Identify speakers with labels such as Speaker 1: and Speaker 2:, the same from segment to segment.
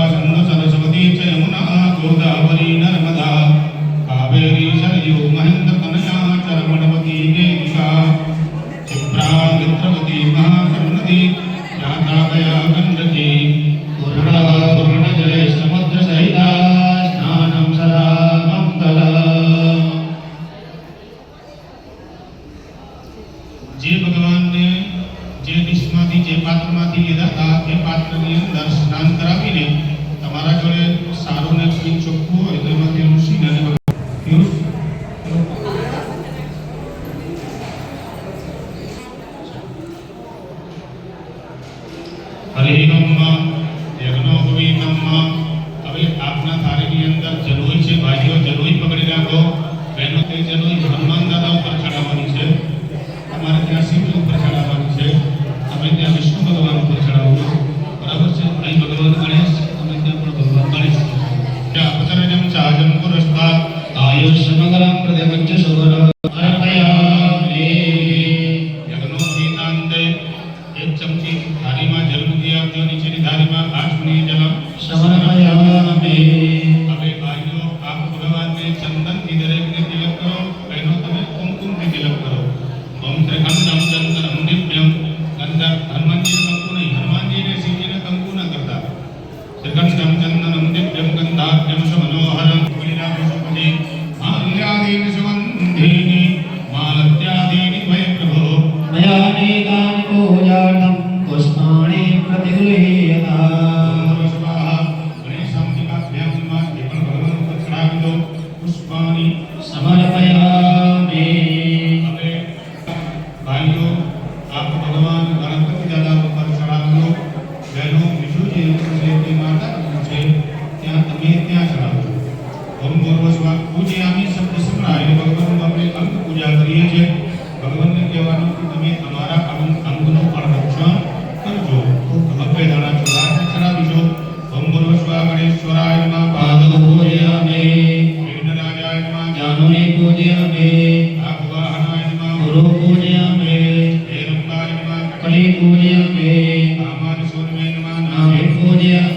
Speaker 1: భాషంలో సరస్వతి చ యమునా
Speaker 2: గోదావరి నర్మదా. એક ચમચી ધારીમાં જલ મૂકી આપજો નીચેની ધારીમાં આઠ મિનિટ જલ
Speaker 1: સમર્પયામે
Speaker 2: હવે ભાઈઓ આ ભગવાનને ચંદનથી દરેકને તિલક કરો. બહેનો કરતા. ત્રિકંડમ
Speaker 1: પુષ્પાણી સમર્પયામિ
Speaker 2: હવે આપ ભગવાન ગણપતિ દાદા ઉપર ચડાવજો બહેનો બીજું તે માતા છે, ત્યાં તમે ત્યાં ચડાવજો ઓમ પૂર્વજમાં પૂજે આમી શબ્દ સંભળાય. આપણે અંગ પૂજા કરીએ છીએ. ભગવાનને કહેવાનું કે તમે તમારા અંગ અંગનો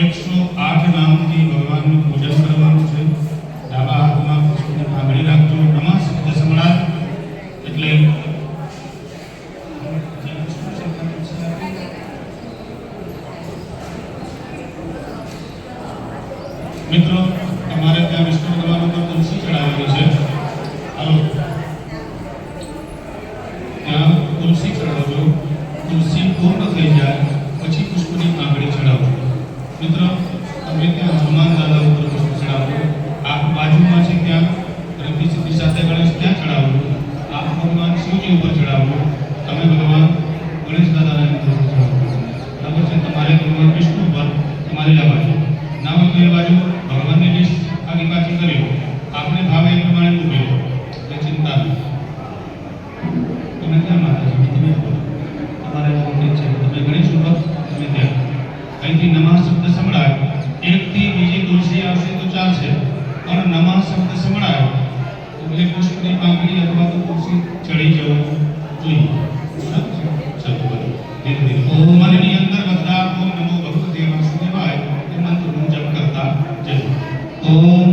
Speaker 2: એકસો આઠ નામથી ભગવાનનું પૂજન કરવાનું છે. ડાબા હાથમાં પુષ્પને આંગળી રાખજો. નમઃ શબ્દ સંભળાય. એટલે મિત્રો, તમારે ત્યાં વિષ્ણુ ભગવાન ઉપર તુલસી ચડાવવાની છે? મિત્રો, તમે ત્યાં હનુમાન દાદા ઉપર પુષ્પ ચડાવો. આ બાજુમાં છે ત્યાં રવિ સાથે ગણેશ ત્યાં ચડાવો. આપ ભગવાન શિવજી ઉપર ચડાવો. તમે ભગવાન ગણેશ દાદાના ઉપર ચડાવો. છે? તમારે ભગવાન વિષ્ણુ ઉપર તમારી આ બાજુ ના એ બાજુ ભગવાનની લિસ્ટ આગળ પાછી કરી આપણે ભાવે પણ નમા શબ્દ સંભળાયો. તો મને પુષ્પની પાંખડી અથવા તો તુલસી ચડી જવું. જોઈએ મનની અંદર બધા ઓમ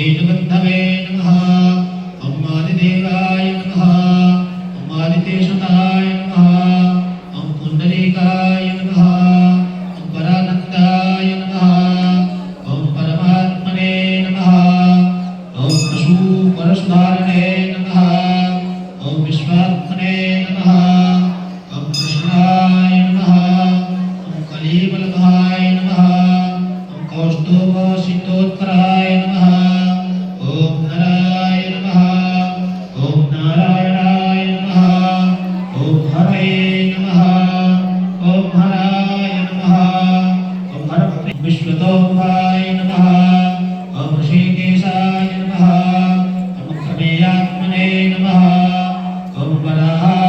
Speaker 1: ઓમ દેજબંધવે ઓમ પ્રમેયાત્મને નમઃ